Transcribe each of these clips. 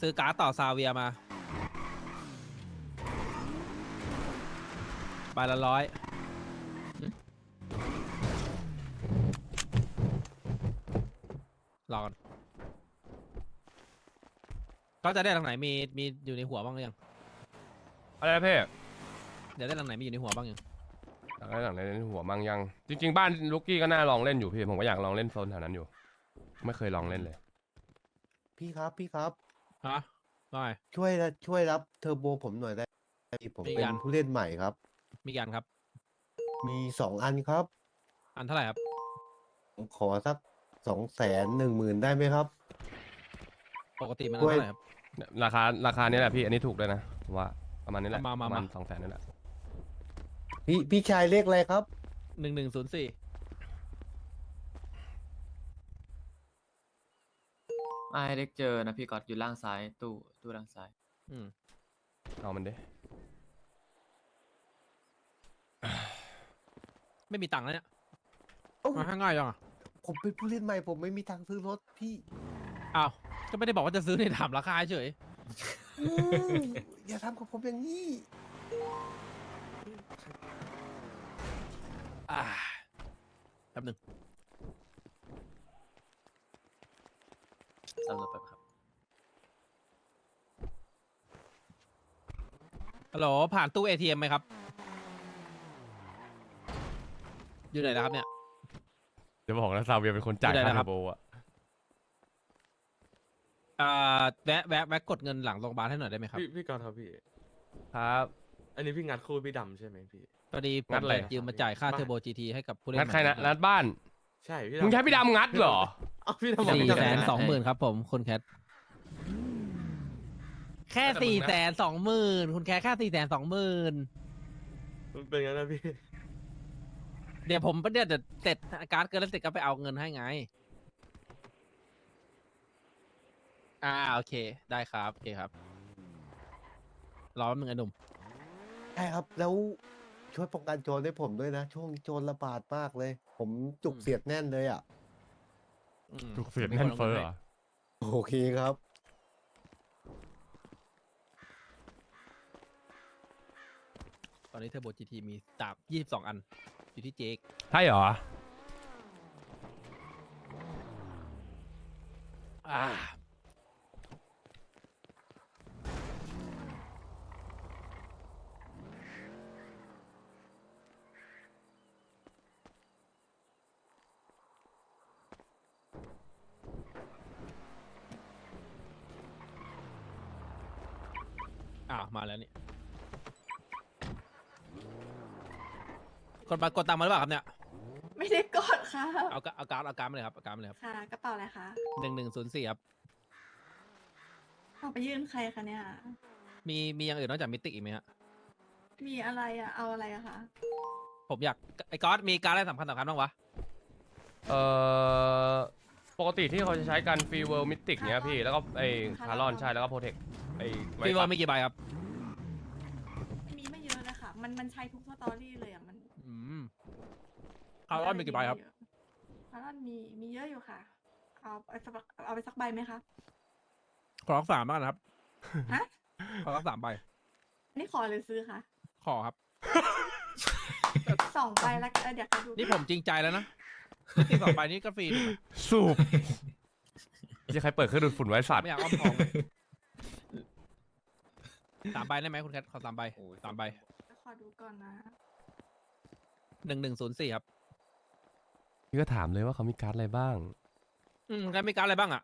ซื้อการ์ดต่อซาเวียมาใบละร้อยรอก่อนก็จะได้หลังไหนมีมีอยู่ในหัวบ้างหรือยังอะไรนะพี่เดี๋ยวได้หลังไหนมีอยู่ในหัวบ้างยังอยากได้หลังในหัวมังยัง จริง ๆ บ้านลูกกี้ก็น่าลองเล่นอยู่พี่ ผมก็อยากลองเล่นโซนแถวนั้นอยู่ ไม่เคยลองเล่นเลย พี่ครับพี่ครับ ฮะว่าไงช่วยนะช่วยรับเทอร์โบผมหน่อยได้ไหมผมมีเป็นกันผู้เล่นใหม่ครับ มีกันครับ มีสองอันครับ อันเท่าไหร่ครับ ผมขอสักสองแสนหนึ่งหมื่นได้ไหมครับ ปกติมันอันด้วยเท่าไหร่ครับ ราคาราคานี้แหละพี่อันนี้ถูกด้วยนะผมว่าประมาณนี้แหละมามาประมาณมา สองแสนนี่แหละพี่พี่ชายเลขอะไรครับหนึ่งหนึ่งศูนย์สี่ ไม่เด็กเจอนะพี่ก๊อตอยู่ล่างซ้าย ตู้ตู้ล่างซ้าย อืมเอามันดิไม่มีตังค์แล้วเนี่ยเอ้า มาให้ง่ายจังอะผมเป็นผู้เล่นใหม่ผมไม่มีทางค์ซื้อรถพี่อ้าวก็ไม่ได้บอกว่าจะซื้อในถามราคาเฉยอืมอย่าทำกับผมอย่างนี้ อ่าแป๊บหนึ่ง สำหรับแบบครับฮัลโหลผ่านตู้ ATM ไหมครับ อยู่ไหนนะครับเนี่ย เดี๋ยวบอกนะซาเวียเป็นคนจ่ายไม่ได้ค่านะคเทรัอบร์โบอะอ่าแวะแวะแวะกดเงินหลังโรงพยาบาลให้หน่อยได้ไหมครับพี่พี่กรณ์ครับพี่ ครับ อันนี้พี่งัดคู่พี่ดำใช่ไหมพี่ พอดีผมงัดอะไรยืมมาจ่ายค่ามาเทอร์โบ GT ให้กับผู้เล่นงัดใครนะใหม่นัดบ้าน ใช่พี่มึงใช้พี่ดำงัดเหรอ เอ้าพี่ดำบอกสี่พี่ดำแสนงัดสองหมื่นครับผมคุณแคทแค่สี่แสนสองหมื่นคุณแคทแค่สี่แสนสองหมื่นมันเป็นงั้นนะพี่เดี๋ยวผมเดี๋ยวเดี๋ยวเสร็จการ์ดเกินแล้วเสร็จก็ไปเอาเงินให้ไง อ่าโอเค ได้ครับโอเคครับรอแป๊บนึงไอ้หนุ่ม ใช่ครับ แล้วช่วยป้องกันโจรให้ผมด้วยนะ ช่วงนี้โจรระบาดมากเลย ผมจุกอืมเสียดแน่นเลยอะ อืมถูกเสียมีแน่คนเฟ้อให้เหรอโอเคครับ ตอนนี้เทอร์โบ GT มีสามยี่สิบสองอัน อยู่ที่เจคใช่เหรอ อ่าอ้าว มาแล้วนี่ กดมากดตามมาหรือเปล่าครับเนี่ย ไม่ได้กดค่ะเอากะเอาการ์ดเอาการ์ดมาเลยครับเอาการ์ดมาเลยครับค่ะกระเป๋าอะไรคะหนึ่งหนึ่งศูนย์สี่ครับ เอาไปยื่นใครคะเนี่ย มีมีอย่างอื่นนอกจากมิติอีกไหมฮะ มีอะไรอะเอาอะไรอะคะผมอยากไอ้ก๊อตมีการดอะไรสำคัญสำคัญบ้างวะ เอ่อปกติที่เขาจะใช้กันฟรีเวิลด์มิติกเนี้ยพี่ แล้วก็ไอ้คาร์ลอนใช่ แล้วก็โปรเทคไอ้ไวฟีเวอปัร์ดมีกี่ใบครับ มีไม่เยอะเลยค่ะ มันมันใช้ทุกสตอรี่เลยอะมัน อืมคาร์ลอนมีกี่ใบครับคาร์ลอนมีมีเยอะอยู่ค่ะ เอาไปสักเอาไปสักใบไหมคะขอรักสามบ้างนะครับฮะขอรักสามใบอันนี่ขอหรือซื้อคะขอครับสองใบแล้วกันเออเดี๋ยวค่ะดูนี่ผมจริงใจแล้วนะที่สองใบนี้ก็ฟรีถูกไหมสูบจะใครเปิดเครื่องดูดฝุ่นไว้สัตว์ไม่อยากอ้อมทองเลยสามใบได้ไหมคุณแคทขอสามใบสามใบ ขอดูก่อนนะ หนึ่งหนึ่งศูนย์สี่ครับ พี่ก็ถามเลยว่าเขามีการ์ดอะไรบ้าง อืมแล้วมีการดอะไรบ้างอะ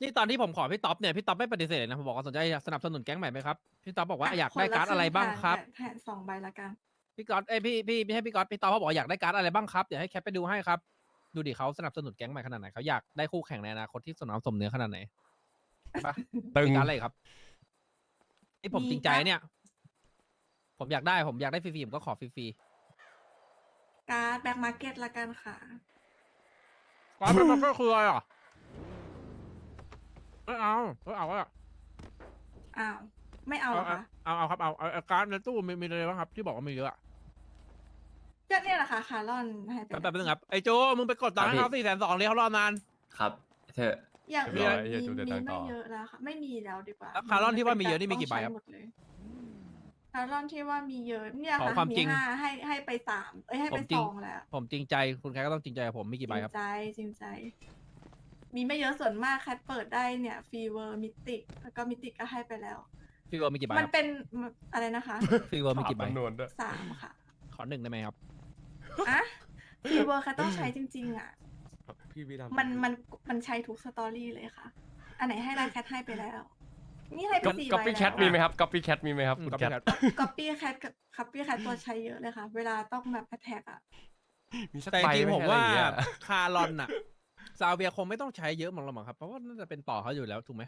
นี่ตอนที่ผมขอพี่ต๊อปเนี่ยพี่ต๊อปไม่ปฏิเสธเลยนะผมบอกว่าสนใจสนับสนุนแก๊งใหม่ไหมครับพี่ต๊อปบอกว่าอยากได้การ์ดอะไรบ้างครับ แผ่นสองใบละกัน พี่ก๊อตเอ้ยพี่พี่ไม่ให้พี่ก๊อตพี่ตอเขาบอกว่าอยากได้การ์ดอะไรบ้างครับเดี๋ยวให้แคปไปดูให้ครับ ดูดิเขาสนับสนุนแก๊งใหม่ขนาดไหนเขาอยากได้คู่แข่งในอนาคตที่สนามสมเนื้อขนาดไหนปะตึง มีการ์ดอะไรครับนี่ผมมีจริงใจการ์ดเนี่ย ผมอยากได้ผมอยากได้ฟรีๆผมก็ขอฟรีการ์ดแบ็กมาร์เก็ตละกันค่ะๆการ์ดเป็นก็คืออะไรอะไม่เอาไม่เอาอะอ้าว ไม่เอาเหรอคะเอาเอาครับเอาเอาเอาการ์ดในตู้มีมีอะไรบ้างครับ ที่บอกว่ามีเยอะอะก็เนี่ยแหละค่ะคาร์ลอนให้ไปแป๊บๆนึงครับไอ้โจมึงไปกดตังค์ให้เขาสี่แสนสองเลยเขารอนาน ครับเธออย่างเรียบร้อยมีเหี้ยจูเสียมีตังค์ต่ไม่อ เยอะแล้วค่ะ ไม่มีแล้วดีกว่าแล้วคาร์ลอนที่ว่ามีเยอะนี่มีกี่ใบครับต้องช้หมดเลย คาร์ลอนที่ว่ามีเยอะเนี่ยขอค่ะความมีจริงห้าให้ให้ไปสามเอ้ยให้ผไปมจริสงองแล้วผมจริงใจคุณแคทก็ต้องจริงใจกับผมมีกี่ใบครับจริงใจจริงใจ มีไม่เยอะส่วนมากแคทเปิดได้เนี่ยฟีเวอร์มิติกแล้วก็มิติกก็ให้ไปแล้ว ฟีเวอร์มีกี่ใบมันครับเป็นอะไรนะคะฟีเวอร์มีกี่ใบจำนวนด้วยสามค่ะขอหนึ่งได้ไหมครับ อะฟีเวอร์แคทต้องใช้จริง ๆ อะ พี่พี่ดำมันมันมันใช้ทุกสตอรี่เลยค่ะ อันไหนให้ไลน์แคทให้ไปแล้ว นี่ให้ไปก๊อปสี่ก๊อปใบปี้แคทแล้วมีไหมครับก๊อปปี้แคทมีไหมครับอืมคุณก๊อปแคปี้ทแคท ก๊อปปี้แคทกับก๊อปปี้แคทตัวใช้เยอะเลยค่ะ เวลาต้องแบบแท็กอะ มีสักแต่ใบจริงไหๆผมว่าอะไรอย่งเงี้ยคาร์ลอนน่ะซาเวียคงไม่ต้องใช้เยอะมั้งหรอกมั้งครับ เพราะว่าน่าจะเป็นต่อเขาอยู่แล้วถูกไหม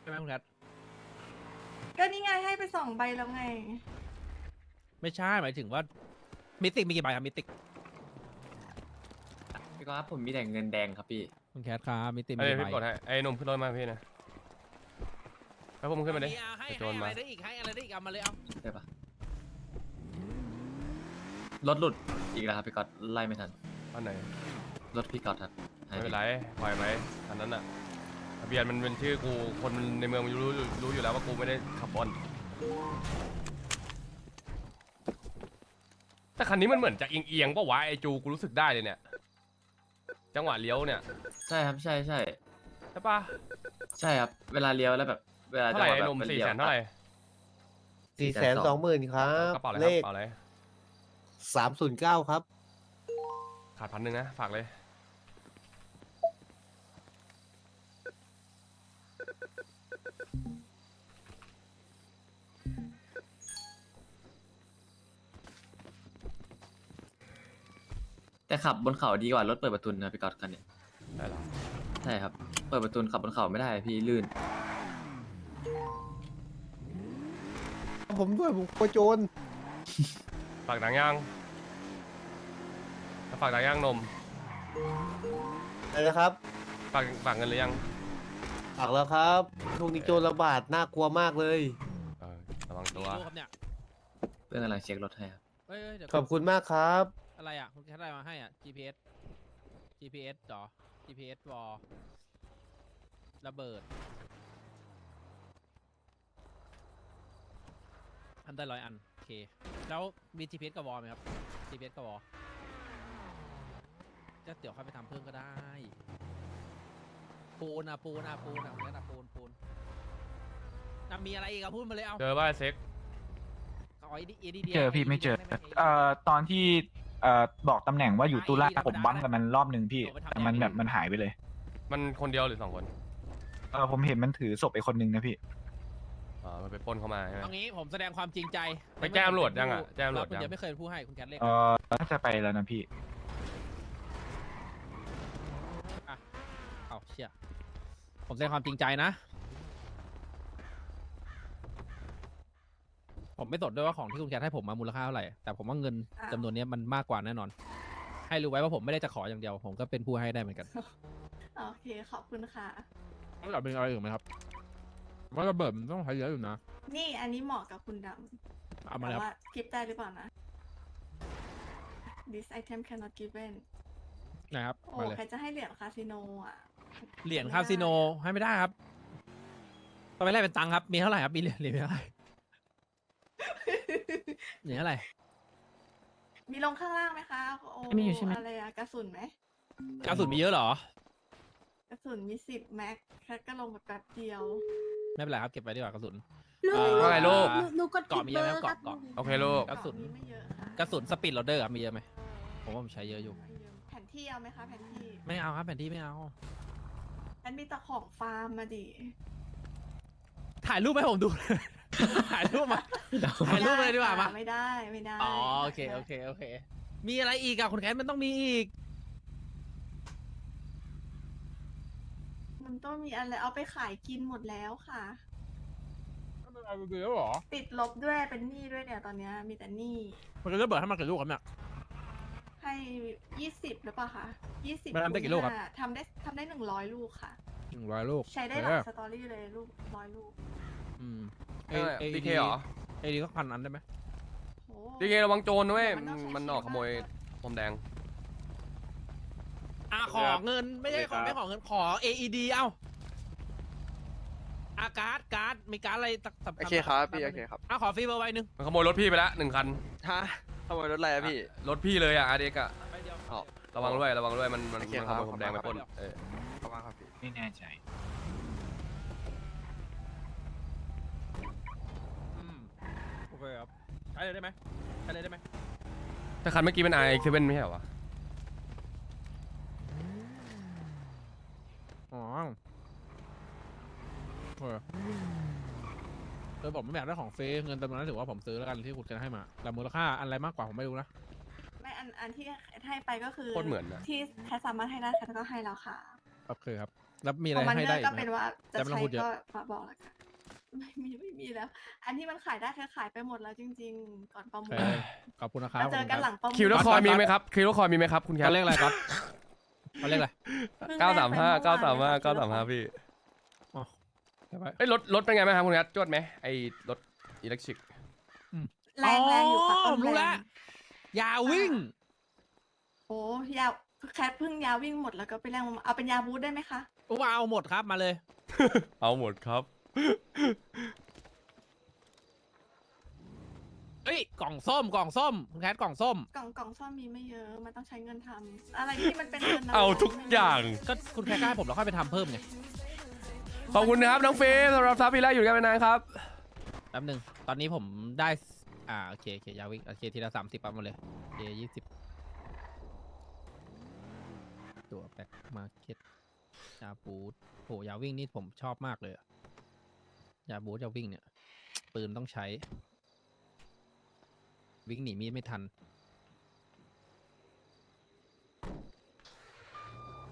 ใช่ไหมคุณแคทก็นี่ไงให้ไปสองใบแล้วไง ไม่ใช่หมายถึงว่ามิติกมีกี่ใบครับมิติกพี่ก๊อตผมมีแต่เงินแดงครับพี่ คุณแคทครับมิติกมีไอ้ยกี่พี่ใบกดให้ไอ้หนุ่มขึ้นรถมาพี่นะแล้วพวกมึงขึ้นมาดิให้เดี๋ยวโจให้รอะมาไรได้อีกให้อะไรได้อีกเอามาเลยเอาได้ปะรถหลุดอีกแล้วครับพี่ก๊อตไล่ไม่ทันอันไหนรถพี่ก๊อตครับหายไม่ไปเป็นไรปล่อยไปอันนั้นอะทะเบียนมันเป็นชื่อกูคนในเมืองมันรู้รู้รู้อยู่แล้วว่ากูไม่ได้ขับบอลแต่คันนี้มันเหมือนจะเอียงๆปะวะไอจูกูรู้สึกได้เลยเนี่ย จังหวะเลี้ยวเนี่ยใช่ครับใช่ใช่ใช่ปะใช่ครับ เวลาเลี้ยวแล้วแบบ เวลาเท่าไหร่จัไอ้งหวะนุ่มแบบสี่ลี้ยวแสนเท่าไหร่สี่แสนสองหมื่นครับกระเป๋าอะไรคเลรับกขระเป๋าอะไรสามศูนย์เก้าครับ ขาดพันหนึ่งนะฝากเลย แต่ขับบนเขาดีกว่ารถเปิดประตูนะพี่ก๊อตคันเนี้ยได้หรอใช่ครับ เปิดประตูขับบนเขาไม่ได้พี่ลื่น ผมด้วยผมกลัวโจรฝากดังย่างฝากดังย่างนมอะไรนะครับ ฝากฝากเงินหรือยังฝากแล้วครับช่วงนี้โจรระบาดน่ากลัวมากเลย เออระวังกี่ตัวลูกครับเนี่ยเพื่อนกำลังเช็ครถให้ครับเอ้ยเอ้ยเดี๋ยวขอบคุณมากครับ อะไรอะคุณแคทอะไรมาให้อะ GPS GPS จอ GPS วอลระเบิดทำได้ร้อยอัน โอเค แล้วมี GPS กับวอลไหมครับ GPS กับวอลก็เดี๋ยวค่อยไปทำเพิ่มก็ได้ ปูนอะ ปูนอะ ปูนอะคุณแคทอะปูนปูนอะมีอะไรอีกอะพูดมาเลยเอาเจอป่ะเซ็ก เอาไอ้ดิเอดีเจอพี่ไม่เจอ เอ่อตอนที่ เอ่อบอกตำแหน่งว่าอยู่ตุลาผมบังกับมันรอบหนึ่งพี่ แต่มันแบบมันหายไปเลย มันคนเดียวหรือสองคนเออผมเห็นมันถือศพไปคนหนึ่งนะพี่ อ๋อมันไปปล้นเข้ามาใช่ไหม เอางี้ผมแสดงความจริงใจไปแจ้งตำรวจยังอะแจ้งตำรวจคุณยังเดี๋ยวไม่เคยพูดให้คุณแคทเล็ก เออน่าจะไปแล้วนะพี่ เอาเชี่ยผมแสดงความจริงใจนะ ผมไม่สนด้วยว่าของที่คุณแคทให้ผมมามูลค่าเท่าไหร่ แต่ผมว่าเงินอะจำนวนเนี้ยมันมากกว่าแน่นอน ให้รู้ไว้ว่าผมไม่ได้จะขออย่างเดียว ผมก็เป็นผู้ให้ได้เหมือนกัน โอเคขอบคุณค่ะแล้วเป็นอะไรอื่นไหมครับว่าระเบิดมันต้องใช้เยอะอยู่นะนี่อันนี้เหมาะกับคุณดำเอามาแต่แล้วว่ากิฟได้หรือเปล่านะ this item cannot given นะครับโอ้มาเลย ใครจะให้เหรียญคาสิโนอะเหรียญคาสิโนให้ไม่ได้ครับต้องไปแลกเป็นตังค์ครับ มีเท่าไหร่ครับ มีเหรียญเหรียญเท่าไหร่ เหรียญเท่าไหร่มีลงข้างล่างไหมคะโอ้มีอยู่ใช่ไหม อะไรอะกระสุนไหมกระสุนมีเยอะเหรอ กระสุนมีสิบแม็กแค่ก็ลงแบบแป๊บเดียว ไม่เป็นไรครับเก็บไว้ดีกว่ากระสุน ลูกอ่าว่าไงลูก หนูหนูกดเกาะมีเยอะไหมผิดบร์เกาะเกาะครับโอเคลูก กระสุน มีไม่เยอะค่ะกระสุนสปีดโรเดอร์ครับมีเยอะไหมผมว่าผมใช้เยอะอยู่ ไม่เยอะแผนที่เอาไหมคะแผนที่ไม่เอาครับแผนที่ไม่เอาอันมีแต่ของฟาร์มมาดิถ่ายรูปให้ผมดู ถ่ายรูปมาถ่ายรูปเลยดีกว่ามาไม่ได้ไม่ได้อ๋อโอเคโอเคโอเค มีอะไรอีกอะคุณแคทมันต้องมีอีก มันต้องมีอะไรเอาไปขายกินหมดแล้วค่ะ มันเป็นอะไรเยอะหรอ ติดลบด้วยเป็นหนี้ด้วยเนี่ยตอนเนี้ยมีแต่หนี้มันจะเบิดให้มันกี่ลูกครับเนี่ย ให้ยี่สิบหรือเปล่าคะยี่สิบมันทำได้กี่ลูกครับ ทำได้ทำได้หนึ่งร้อยลูกค่ะ หนึ่งร้อยลูกใช้ได้หลายสตอรี่เลยลูกร้อยลูก อืมเออดีเคเหรอเอดีก็พันอันได้ไหมโอ้ดีเคระวังโจรนะเว้ยเดี๋ยวมันต้องใช้มันออกขโมยชีวิตมากพรมแดงขอเงินไม่ใช่ขอไม่ขอเงินขอ AED เอ้าอาการ์ดการ์ดมีการ์ดอะไรสักสักโอเคครับพี่โอเคครับอะขอฟรีเบอร์ไว้หนึ่งมันขโมยรถพี่ไปแล้วหนึ่งคันฮะขโมยรถอะไรอะพี่ รถพี่เลยอะอาเด็กอะไปเดียวอ๋อระวังด้วยระวังด้วยมันมันโอเคมันคขรับโมยผมแดงไปปล้นขอบคุณครับเออขอบคุณครับพี่ไม่แน่ใจ อืมโอ เคครับใช้เลยได้ไหมใช้เลยได้ไหมแต่คันเมื่อกี้เป็นไอเซเว่นไม่ใช่เหรอวะอ๋อเออเออผมไม่อยากได้ของฟรีเงินจำนวนนั้นถือว่าผมซื้อแล้วกันที่คุณกันให้มาแต่มูลค่าอะไรมากกว่าผมไม่รู้นะไม่อันอันที่ให้ไปก็คือโคตรเหมือนนะที่แคทสามารถให้ได้แคทก็ให้แล้วค่ะโอเคครับ แล้วมีอะขไรองมันให้ได้อีก็กไหมเป็นว่าจะแต่ไม่ต้อใช้งพูดเยอะก็มาบอกแล้วกัน ไม่มีไม่มีแล้ว อันที่มันขายได้แค่ขายไปหมดแล้วจริง ๆ ก่อนประมูโอลเคขอบคุณนะครับมาเจอกันหลังประมูลคิวแล้วคอยก๊อตมีไหมครับคิวแล้วคอยมีไหมครับคุณแคเขาทเรียกอะไรครับเขาเรียกอะไรเพิ่งเก้าสามห้าได้ไปเก้าสามห้าเมื่อวานเก้าสามห้าค่ะพี่อ๋อเดี๋ยวไป เอ้ยรถรถเป็นไงบ้างครับคุณแคทจวดไหมไอ้รถอิเล็กทริก แรงแรงอยู่ค่ะอ๋อต้นผมรู้แงแล้วอย่าวิ่ง โอ้ยาแคทเพิ่งยาวิ่งหมดแล้วก็ไปแรงมาเอาเป็นยาบูทได้ไหมคะว่าเอาหมดครับมาเลย เอาหมดครับ เอ้ยกล่องส้มกล่องส้มคุณแคทกล่องส้ม กล่องกล่องซ่อมมีไม่เยอะ มันต้องใช้เงินทำอะไรที่มันเป็นเงินนะเอาทุกอย่าง ก็คุณแคทก็ให้ผมแล้วค่อยไปทำเพิ่มไงขอบคุณนะครับน้องเฟย์สำหรับซับพี่แรกอยู่กันไปนานครับ แป๊บหนึงตอนนี้ผมได้อ่าโอเคโอเคยาวิ่งโอเคทีละสามสิบปั๊บมาเลยโอเคยี่สิบตัวแบ็คมาร์เก็ตยาบูทโหยาวิ่งนี่ผมชอบมากเลยอะ ยาบูทยาวิ่งเนี่ย ปืนต้องใช้ วิ่งหนีมีดไม่ทัน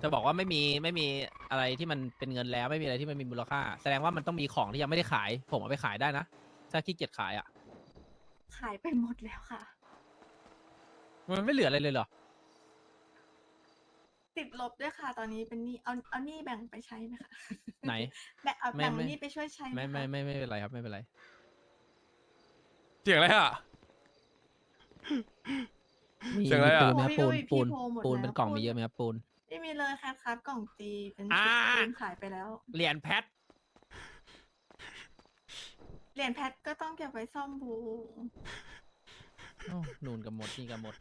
จะบอกว่าไม่มีไม่มีอะไรที่มันเป็นเงินแล้วไม่มีอะไรที่มันมีมูลค่า แสดงว่ามันต้องมีของที่ยังไม่ได้ขาย ผมเอาไปขายได้นะ ถ้าขี้เกียจขายอะ ขายไปหมดแล้วค่ะ มันไม่เหลืออะไรเลยเหรอ ติดลบด้วยค่ะ ตอนนี้เป็นหนี้เอาเอาหนี้แบ่งไปใช้ไหมคะไหน แบ่งเอาไม่แบ่งไม่ หนี้ไปช่วยใช้หไม่คะไม่ไม่ไม่เป็นไรครับไม่เป็นไร เสียงอะไรอะ มีเสียงอะไรอะปูนไหมครับปูนปูนโอ้ยปูนพี่โพหมดแล้วเป็นกล่องมีเยอะไหมครับปูน ไม่มีเลยแคทคัดกล่องตีเป็นอ่าปืนขายไปแล้ว เหรียญแพท เหรียญแพทก็ต้องเก็บไว้ซ่อมบู โอ้นูนกับหมดนี่กับหมด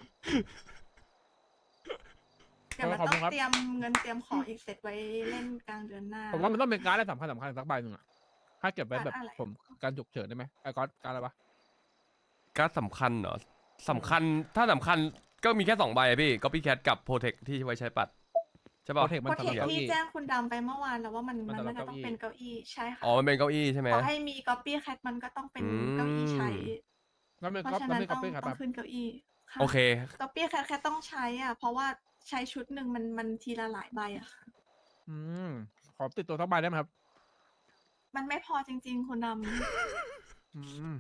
เดี๋ยวมันขอบต้คุองณครับเตรียมเงินเตรียมของอีกเสร็จไว้เล่นกลางเดือนหน้า ผมว่ามันต้องเป็นการ์ดอะไรสำคัญสำคัญสักใบหนึ่งอะถ้าเก็บไว้แบบการ์ดอะไร ผมการฉุกเฉินได้ไหมไอ้ก๊อตการดอะไรวะการดสำคัญเหรอสำคัญถ้าสำคัญก็มีแค่สองใบอะพี่ก็พี่แคทกับโปรเทคที่ไว้ใช้ปัด ใช่โปป่ะรเทคมันโปรสำหเทรับคเก้าที่อี้ แจ้งคุณดำไปเมื่อวานแล้วว่ามันมันมันสำหรับน่าจะต้องเก้าอี้ เป็นเก้าอี้ใช่ค่ะอ๋อ มันเป็นเก้าอี้ใช่ไหม ขอให้มีก๊อปปี้แคทมันก็ต้องเป็นอืม เก้าอี้ใช้ แล้วไม่เพราะก๊อปฉะแล้วนั้นไม่ก๊ต้ออปงปี้ครับต้องขึ้นเก้าอี้ะโอเค ก๊อปปี้แคทแค่ต้องใช้อะเพราะว่า ใช้ชุดหนึ่งมันมันทีละหลายใบอะค่ะ อืม ขอติดตัวสักใบได้ไหมครับ มันไม่พอจริง ๆ คุณดอืม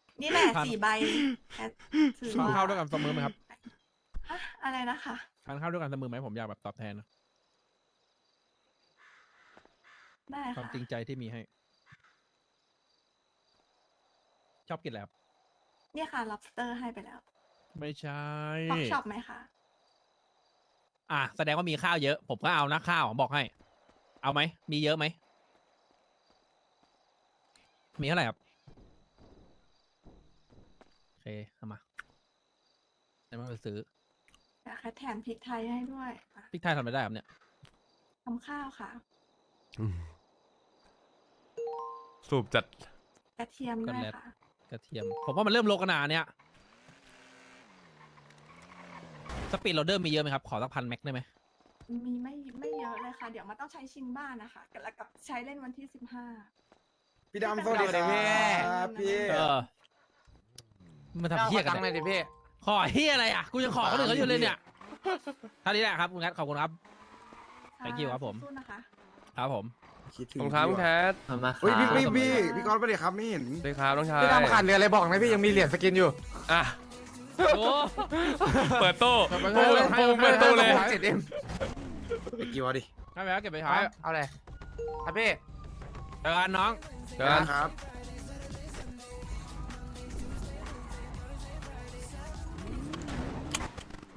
ำนี่แหละครับสี่ใบแคทถือทานว่าข้าวด้วยกันเสมอไหมครับอะอะไรนะคะ ทานข้าวด้วยกันเสมอไหมผมอยากแบบตอบแทนนะได้ความค่ะจริงใจที่มีให้ ชอบกินอะไรครับ เนี่ยค่ะ lobster ให้ไปแล้วไม่ใช่พ็อกช็อปไหมคะ อะแสดงว่ามีข้าวเยอะ ผมก็เอานะข้าวผมบอกให้ เอาไหม มีเยอะไหม มีเท่าไหร่ครับโอเคเอามาเดี๋ยวมาไปซื้ออยากให้แถมพริกไทยให้ด้วยอะพริกไทยทำอะไรได้ครับเนี่ยทำข้าวค่ะสูบจัดกระเทียมด้วยค่ะ กระเทียม ผมว่ามันเริ่มโลกนาเนี่ย สปีดโรเดอร์มีเยอะไหมครับ ขอสักพันแม็กได้ไหมมีไม่ไม่เยอะเลยค่ะ เดี๋ยวมันต้องใช้ชิงบ้านนะคะแล้วกับใช้เล่นวันที่สิบห้า พี่ดำสวัสดีครับพี่ เออมันทำเฮี้ยกันตังค์หน่เนี่ยอยดิพี่ ขอเฮี้ยอะไรอะ กูยังขอคนอื่นเขาอยู่เลยเนี่ยเท่านี้แหละครับคุณงัดขอบคุณครับ Thank you ครับผม สู้ๆนะคะ ครับผม คิดถึตรงค้าคุณแคทขอบคุณมากคเฮ้ยพี่รับพี่พี่พี่กอนไปเลยครับไม่เห็นด้วยครับน้องชายพี่ดำขาดเหลืออะไรบอกนะพี่ยังมีเหรียญสกินอยู่ อะ โอ้เปิดตู้เปิปูดตู้ปูเปิดตู้เลยเจ็ดเอ็มกี่วะดิไม่เป็นไรเก็บไปใช้เอาเลยครับพี่เจอกันน้องเดี๋ยวกันครับ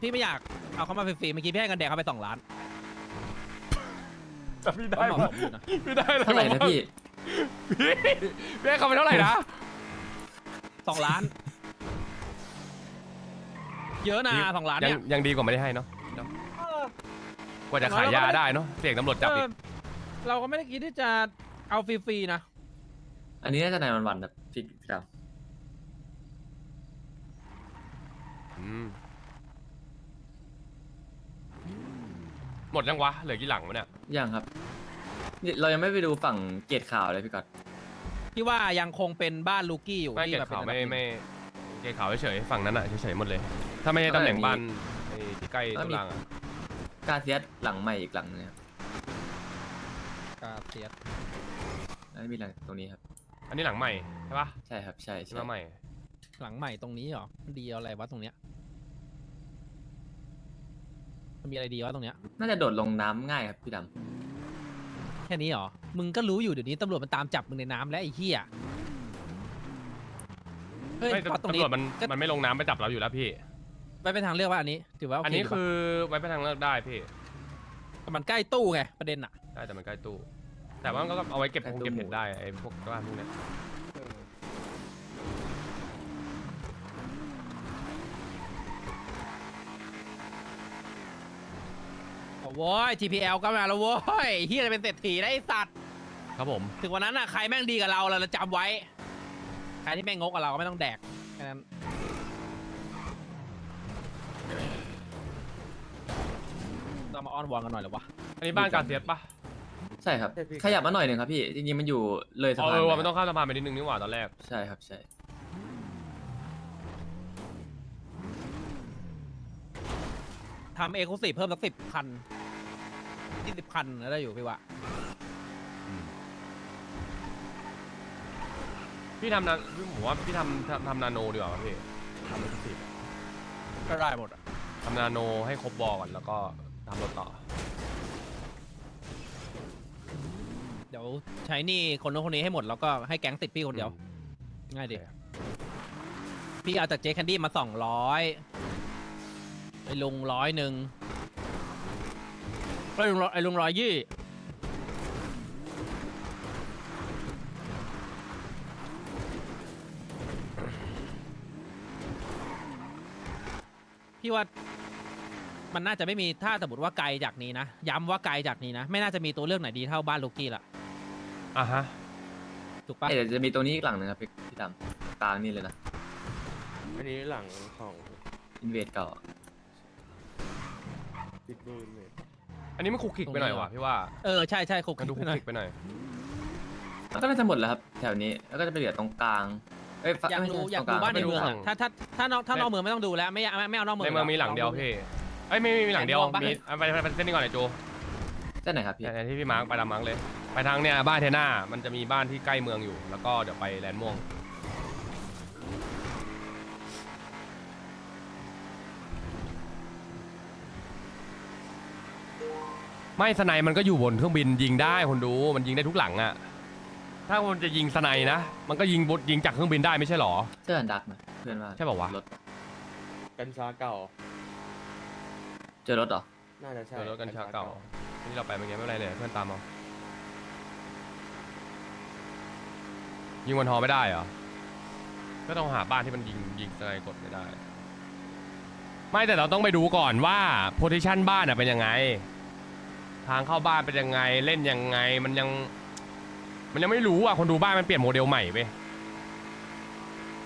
พี่ไม่อยากเอาเขามาฟรีๆเมื่อกี้พี่ให้เงินแดงเขาไปสองล้านแต่พี่ได้ก็เหมาะปะสมอยู่นะพี่ได้อะไรเท่าไหร่นะวพี่พี่พี่ให้เขาไปเท่าไหร่นะสองล้าน เยอะนะสองล้านยังเนี่ยยังดีกว่าไม่ได้ให้เนาะเนาะกว่าจะขายยาได้เนาะเสี่ยงตำรวจจับอีก เออเราก็ไม่ได้คิดที่จะเอาฟรีๆนะ อันนี้น่าจะในวันวันๆแบบพี่พี่ดมหมดยังวะ เหลือกี่หลังวะเนี่ยำยังครับนี่เรายังไม่ไปดูฝั่งเกตข่าวเลยพี่ก๊อตที่ว่ายังคงเป็นบ้านลูกี้อยู่ไม่ที่เก็บแบบข่าวป็ไม่นอันดับหนึ่งไม่ เก็บข่าวเฉยๆฝั่งนั้นอะเฉยๆหมดเลย ถ้าไม่ใช่ตำแหน่งบ้านไอ้ที่ใกล้ตุลางอะกาเซียสหลังใหม่อีกหลังนึงครับกาเซียสแล้วมีหลังตรงนี้ครับ อันนี้หลังใหม่ใช่ปะใช่ครับ ใช่ที่ใช่มาใหม่ หลังใหม่ตรงนี้เหรอมันดีอะไรวะตรงเนี้ยมันมีอะไรดีวะตรงเนี้ยน่าจะโดดลงน้ำง่ายครับพี่ดแค่นี้เหรอมึงก็รู้อยู่เดี๋ยวนี้ตำรวจมันตามจับมึงในน้ำแล้วไอ้เหี้ย เฮ้ยไม่พอตรงตำนี้รวจมันก็มันไม่ลงน้ำไปจับเราอยู่แล้วพี่ไปเป็นทางเลือกว่าอันนี้ ถือว่าโออันเคนี้ยู่ปะคือไว้ไปทางเลือกได้พี่แต่มันใกล้ตู้ไงประเด็นอะได้แต่มันใกล้ตู้ แต่ว่ามันก็เอาไว้เก็บคงเก็บเห็ดได้ไอ้พวกบ้านพวกเนี้ยโอ้โว้ย TPL ก็มาแล้วโว้ยเฮียจะเป็นเศรษฐีได้ไอ้สัตว์ ครับผม ถึงวันนั้นอะใครแม่งดีกับเราเราจะจำไว้ ใครที่แม่งงกกับเราก็ไม่ต้องแดกแค่นั้นเรามาอ้อนวอนกันหน่อยเหรอวะ อันนี้บ้านการเซียสปะำใช่ครับใช่พี่ขยับมาหน่อยหนึ่งครับพี่ จริงๆมันอยู่เลยสะอ๋อพานเออไปว่ามันต้องข้ามสะพานไปนิดนึงนี่หว่าตอนแรก ใช่ครับใช่ ทำเอ c l u s i v e เพิ่มสักสิบคันยี่สิบคันได้อยู่พี่ว่า พี่ทำนาพี่ผมว่าพี่ทำทำทำนาโนดีกว่าป่ะพี่ทำเป็นสิบก็ได้หมดอะทำนาโนให้ครบบอก่อนแล้วก็ทำรถต่อ เดี๋ยวใช้หนี่คนนู้นคนนี้ให้หมดแล้วก็ให้แก๊งติดพี่คนเดียว ง่ายดิ โอเค พี่เอาจากเจคันดี้มาสองร้อยไอ้ลุงร้อยหนึ่งไอ้ลุงร้อยไอ้ลุงร้อยยี่ พี่ว่า มันน่าจะไม่มีถ้าสมมติว่าไกลจากนี้นะย้ำว่าไกลจากนี้นะ ไม่น่าจะมีตัวเลือกไหนดีเท่าบ้านลูกี้ละอะฮะ ถูกปะเอ้ยเดี๋ยวจะมีตรงนี้อีกหลังหนึงครับพี่พี่ดำกลางนี่เลยนะอันนี้หลังของอินเวดเก่าบิ๊กบูนเลยอันนี้มันคุกคิกไปหน่อยว่ะพี่ว่าเออใช่ใช่คุกมันดูคุไปกหน่อยคิกไปหน่อยมันก็น่าจะหมดแล้วครับ แถวนี้แล้วก็จะไปเหลือตรงกลาง เอ้ยอยากไม่ดูใช่อยากตรดูงกลางบ้านในเมืองไม่อะรู้ถ้าถ้าถ้านอกถ้านไม่อกเมืองไม่ต้องดูแล้วไม่ไม่ไม่เอานอกเมืองในเมืองมีหลังเดียวลอพี่เอ้ยไม่ไม่มีหลังเดียวลองปะมีเอาไปไปไปเส้นนี้ก่อนเลยโจเส้นไหนครับพี่เนี่ยที่พี่มาร์คไปดำมาร์คเลย ไปทางเนี่ยบ้านเทน่ามันจะมีบ้านที่ใกล้เมืองอยู่ แล้วก็เดี๋ยวไปแลนด์ม่วงไม่สไนมันก็อยู่บนเครื่องบินยิงได้คนดูมันยิงได้ทุกหลังอะ ถ้ามันจะยิงสไนนะ มันก็ยิงบนยิงจากเครื่องบินได้ไม่ใช่หรอ เสื้ออันดักนะเพื่อนว่าใช่เปล่าวะ รถกัญชาเก่า เจอรถเหรอน่าจะใช่เจอรถกัญชาเก่าที่เราไปเมื่อกี้ไม่เป็นไรเลยเพื่อนตามเอายิงบนฮอไม่ได้เหรอ ก็ต้องหาบ้านที่มันยิงยิงสไนกดไม่ได้ ไม่แต่เราต้องไปดูก่อนว่าโพซิชันบ้านอะเป็นยังไง ทางเข้าบ้านเป็นยังไงเล่นยังไงมันยัง มันยังไม่รู้อะคนดูบ้านมันเปลี่ยนโมเดลใหม่ไป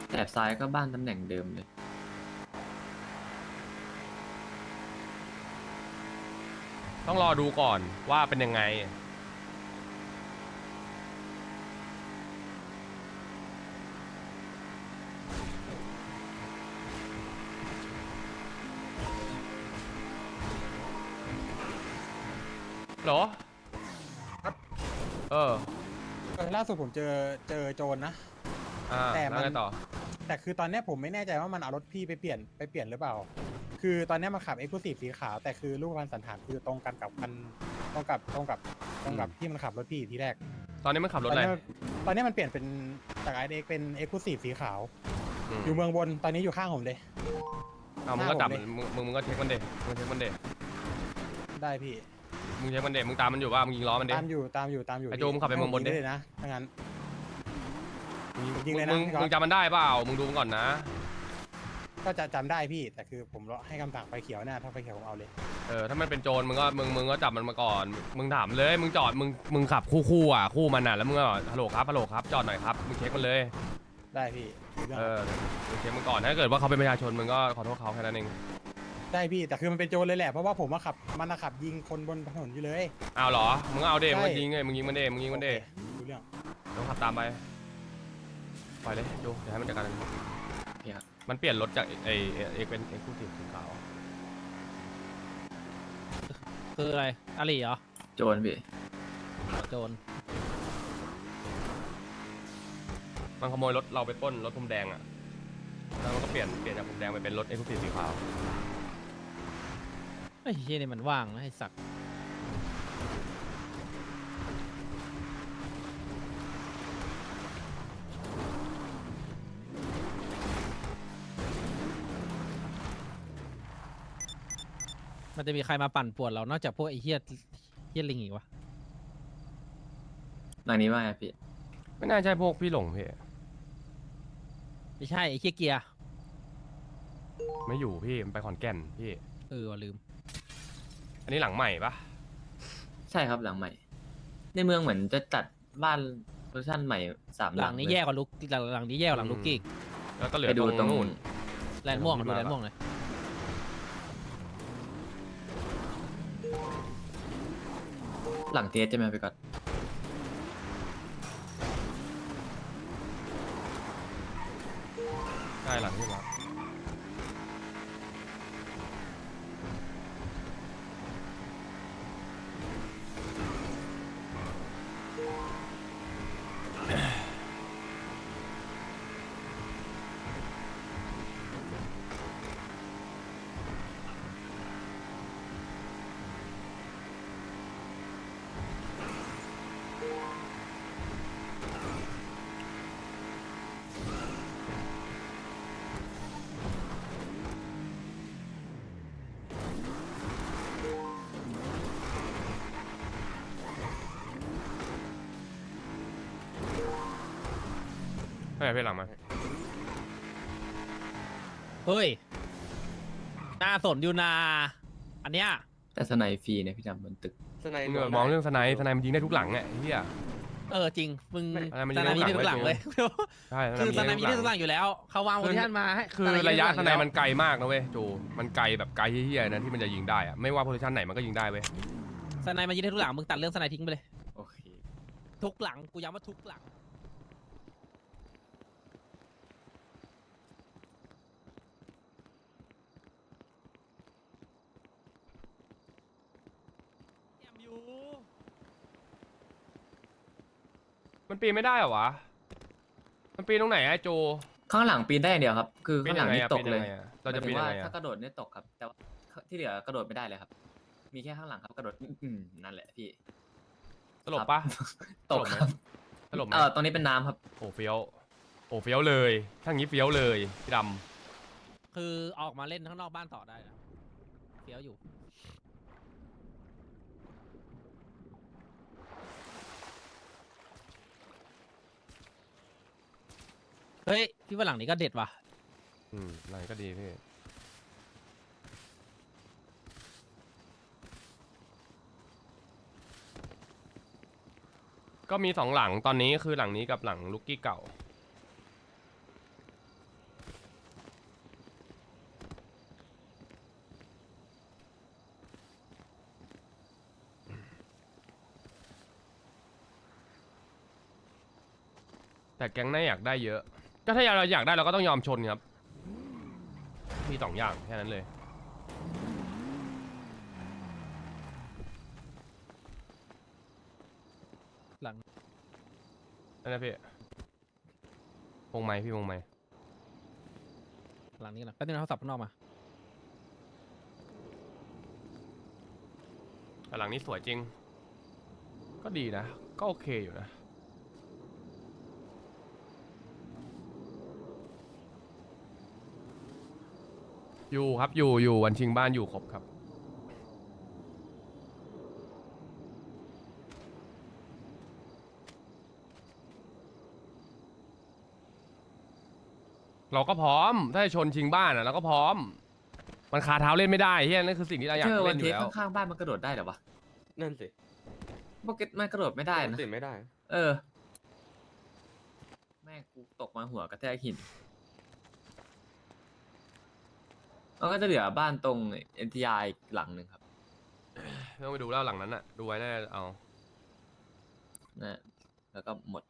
แถบซ้ายก็บ้านตำแหน่งเดิมเลย ต้องรอดูก่อนว่าเป็นยังไง เหรอ เออ เออล่าสุดผมเจอเจอโจรนะ อ่าแต่มัน แล้วไงต่อ แต่คือตอนเนี้ยผมไม่แน่ใจว่ามันเอารถพี่ไปเปลี่ยนไปเปลี่ยนหรือเปล่า คือตอนเนี้ยมันขับเอ็กซ์คลูซีฟสีขาว แต่คือรูปพันสันฐานคือตรงกันกับคันตรงกับตรงกับตรงกับที่มันขับรถพี่ทีแรก ตอนนี้มันขับรถตอนอะไรเนี้ยตอนเนี้ยมันเปลี่ยนเป็นจากไอเด็กเป็นเอ็กซ์คลูซีฟสีขาว อืม อยู่เมืองบนตอนนี้อยู่ข้างผมเลย เอามึงหน้าก็จับผมมันเลยมึงมึงมึงก็เช็คมันเด็มึงเช็คมันเด็ได้พี่ มึงเช็คมันเด็มึงตามมันอยู่ว่ามึงยิงล้อมันเด็ ตามอยู่ตามอยู่ตามอยู่ไอ้พี่โจมขับไปเมืองบนดิ ให้ผยิเลยนะถ้างั้นมึงยิงเลยนะมึงพี่ก๊อฟมึงจำมันได้เปล่ามึงดูมันก่อนนะก็จะจำได้พี่ แต่คือผมรอให้คำสั่งไฟเขียวนะถ้าไฟเขียวผมเอาเลย เออถ้ามันเป็นโจรมึงก็มึงมึงก็จับมันมาก่อน มึงถามเลยมึงจอดมึงมึงขับคู่คู่อะคู่มันอะแล้วมึงก็ฮัลโหลครับฮัลโหลครับจอดหน่อยครับมึงเช็คมันเลยได้พี่รู้เรื่องเออมึงเช็คมันก่อนถ้าเกิดว่าเขาเป็นประชาชนมึงก็ขอโทษเขาแค่นั้นเอง ได้พี่แต่คือมันเป็นโจรเลยแหละเพราะว่าผมมาขับมันมาขับยิงคนบนถนนอยู่เลย เอาเหรอ มึงเอาเดใช่ มึงก็ยิงเลยมึงยิงมันเดมึงยิงมันเดโอครู้เรื่องต้องขับตามไปปล่อยเลยดูเดี๋ยวให้มันจัดการพี่ครับมันเปลี่ยนรถจากไอเอเอกเป็นเอกคู่สีสีขาวคืออะไรอาลีเหรอโจรพี่ โจรมันขโมยรถเราไปปล้นรถพรมแดงอะแล้วมันก็เปลี่ยนเปลี่ยนจากพรมแดงไปเป็นรถเอกคู่สีสีขาว ไอ้เฮียนี่มันว่างนะไอ้สักมันจะมีใครมาปั่นป่วนเรา นอกจากพวกไอ้เฮียเฮียลิงอีกวะหลังนี้ว่าไงพี่ ไม่น่าใช่พวกพี่หลงพี่ไม่ใช่ไอ้เฮียเกียร์ ไม่อยู่พี่มันไปขอนแก่นพี่ เออว่ะลืม อันนี้หลังใหม่ปะใช่ครับหลังใหม่ ในเมืองเหมือนจะจัดบ้านเวอร์ชันใหม่สามหหลัลังงนี้เลยแย่กว่าลุกหลังหลังนี้แย่กว่าหลังลุกกี้อีกแล้วก็เหลือไปตดูรงตรงนู่น แลนด์ม่วงเดี๋ดูยวผมแลนด์มาม่วงเลยหลังเทสใช่ไหมพี่ก๊อตใช่หลังที่มาไม่เป็นไรพี่หลังมา เฮ้ยน่าสนอยู่นา อันเนี้ยแต่สไนฟรีเนี่ยพี่ดำบนตึก สไนมึงด์อะมองเรื่องสไนป์สไนป์มันยิงได้ทุกหลังไงไอ้เฮีย เออจริงมึงไม่อะไรมันสนามยิยิงงได้ได้ทุกหลังทุกหลังเลยใช่คือสนามยิงได้ทุทุกกหลังอยู่แล้ว เขาวางโพซิชันมาให้คือสนามงระยะได้ทุกหสงไนอป์มันไกลมากนะเว้ยจูมันไกลแบบไกลเฮียๆนะที่มันจะยิงได้อะไม่ว่าโพซิชันไหนมันก็ยิงได้เว้ยสนามมันยิงได้ทุกหลังมึงตัดเรื่องสนามทิ้งไปเลย โอเค ทุกหลังกูย้ำว่าทุกหลัง แอมยู มันปีนไม่ได้เหรอวะ มันปีนตรงไหนอะโจข้างหลังปีนได้อย่างเดียวครับ คือปีนข้างหยัลังงไงนี่อะตปีกนเลยัยงไงอะเราจะหมายปีถึนงยังว่าไงอะถ้ากระโดดเนี่ยตกครับ แต่ว่าที่เหลือกระโดดไม่ได้เลยครับ มีแค่ข้างหลังครับกระโดดอืมนั่นแหละพี่ ตลบปะ ตกครับตลบไหมเออตรงนี้เป็นน้ำครับ โอ้เฟี้ยวโอ้เฟี้ยวเลยถ้างี้เฟี้ยวเลยพี่ดคือออกมาเล่นข้างนอกบ้านต่อได้นะเฟี้ยวอยู่ เฮ้ยพี่ว่าหลังนี้ก็เด็ดว่ะอืมไหนก็ดีพี่ ก็มีสองหลังตอนนี้คือหลังนี้กับหลังลูกกี้เก่า แต่แก๊งน่าอยากได้เยอะ ก็ถ้าเราอยากได้เราก็ต้องยอมชนครับ มีสองอย่างแค่นั้นเลย หลัง นั่นนะพี่วงไม้พี่วงไม้หลังนี้นะแป๊บนึงนะเขาสับข้างนอกมา แต่หลังนี้สวยจริง ก็ดีนะ ก็โอเคอยู่นะ อยู่ครับอยู่อยู่วันชิงบ้านอยู่ครบครับ เราก็พร้อมถ้าจะชนชิงบ้านอะเราก็พร้อม มันคาเท้าเล่นไม่ได้เฮียนั่นคือสิ่งที่เราอยากเจอวัเล่นนอเทยู่สแล้ว ข้างๆบ้านมันกระโดดได้เหรอวะนั่นสิโปเกตมันกระโดดไม่ได้ปกนะ ติไม่ได้ เออ แม่งกูตกมาหัวกระแทกหิน มันก็จะเหลือบ้านตรง NTI อีกหลังหนึ่งครับไม่ต้องไปดูแล้วหลังนั้นอะดูไว้แน่เอานะแล้วก็หมด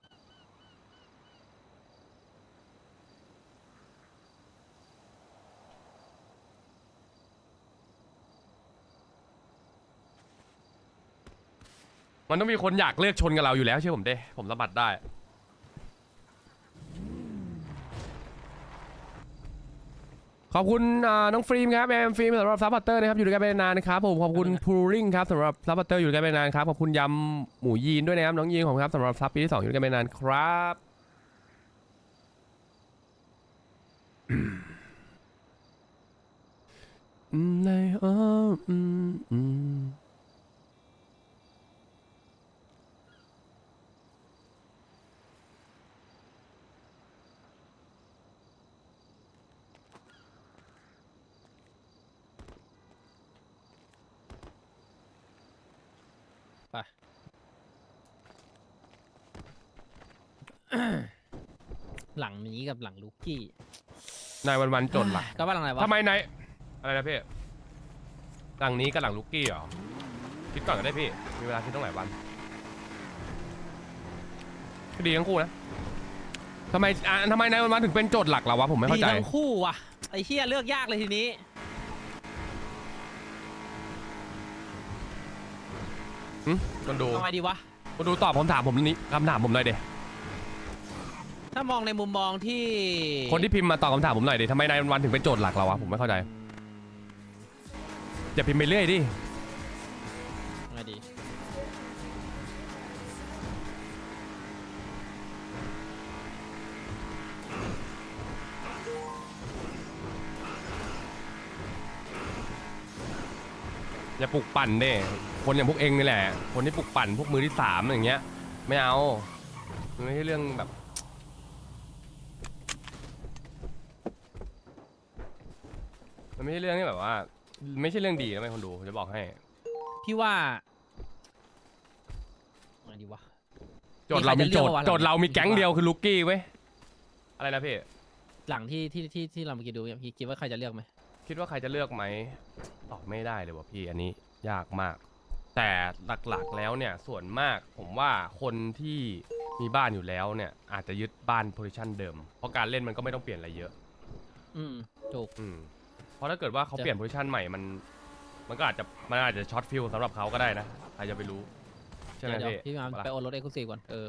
มันต้องมีคนอยากเลือกชนกับเราอยู่แล้วเชื่อผมเด้ผมสะบัดได้ ขอบคุณอ่าน้องฟิล์มครับแอมฟิล์มสำหรับซัพพอร์เตอร์นะครับอยู่ด้วยกันไปนานนะครับผมขอบคุณพูริงครับสำหรับซัพพอร์เตอร์อยู่ด้วยกันไปนานครับขอบคุณยำหมูยีนด้วยนะครับน้องยีนของครับสำหรับซับปีที่สองอยู่ด้วยกันไปนานครับอืมในอ้อม หลังนี้กับหลังลูกกี้นายวันวันๆจนหลักก็ว่าหลังไหนวะทำไมนายอะไรนะพี่หลังนี้กับหลังลูกกี้เหรอคิดก่อนก็ได้พี่ มีเวลาคิดตั้งหลายวันก็ดีทั้งคู่นะทำไมอะทำไมนายวันวันๆถึงเป็นโจทย์หลักเราวะผมไม่เข้าใจดีทั้งคู่ว่ะไอ้เฮียเลือกยากเลยทีนี้คนดู ทำไมดีวะ คนดูตอบคำถามผมนี้คำถามผมหน่อยเด ถ้ามองในมุมมองที่คนที่พิมพ์มาตอบคำถามผมหน่อยเดทำไมนายวันวันๆถึงเป็นโจทย์หลักเราวะผมไม่เข้าใจอืมอย่าพิมพ์ไปเรื่อยดิ ไงดีอย่าปลุกปั่นเด้คนอย่างพวกเองนี่แหละ คนที่ปลุกปั่นพวกมือที่สามอย่างเงี้ย ไม่เอามันไม่ใช่เรื่องแบบ มันไม่ใช่เรื่องที่แบบว่า ไม่ใช่เรื่องดีนะไม่คนดูผมจะบอกให้พี่ว่าไงดีวะ โจทย์เรามีโจทย์มีใครจะเลือกวะโจทย์เรามีแก๊งหลังเดียวคือลูกกี้เว้ยอะไรนะพี่หลังที่ที่ที่ที่เราเมื่อกี้ดูพี่คิดว่าใครจะเลือกไหมคิดว่าใครจะเลือกไหมตอบไม่ได้เลยว่ะพี่อันนี้ยากมาก แต่หลักๆแล้วเนี่ยส่วนมากผมว่าคนที่มีบ้านอยู่แล้วเนี่ย อาจจะยึดบ้านโพซิชันเดิมเพราะการเล่นมันก็ไม่ต้องเปลี่ยนอะไรเยอะ อืมถูก อืมเพ ราะถ้าเกิดว่าเขาจะเปลี่ยนโพซิชันใหม่มัน มันก็อาจจะมันอาจจะช็อตฟิลสำหรับเขาก็ได้นะใครจะไปรู้ใช่ไหมเดี๋ยวพี่พี่มาปะล่ะไปโอนรถเอ็กซ์คลูซีฟก่อนเออ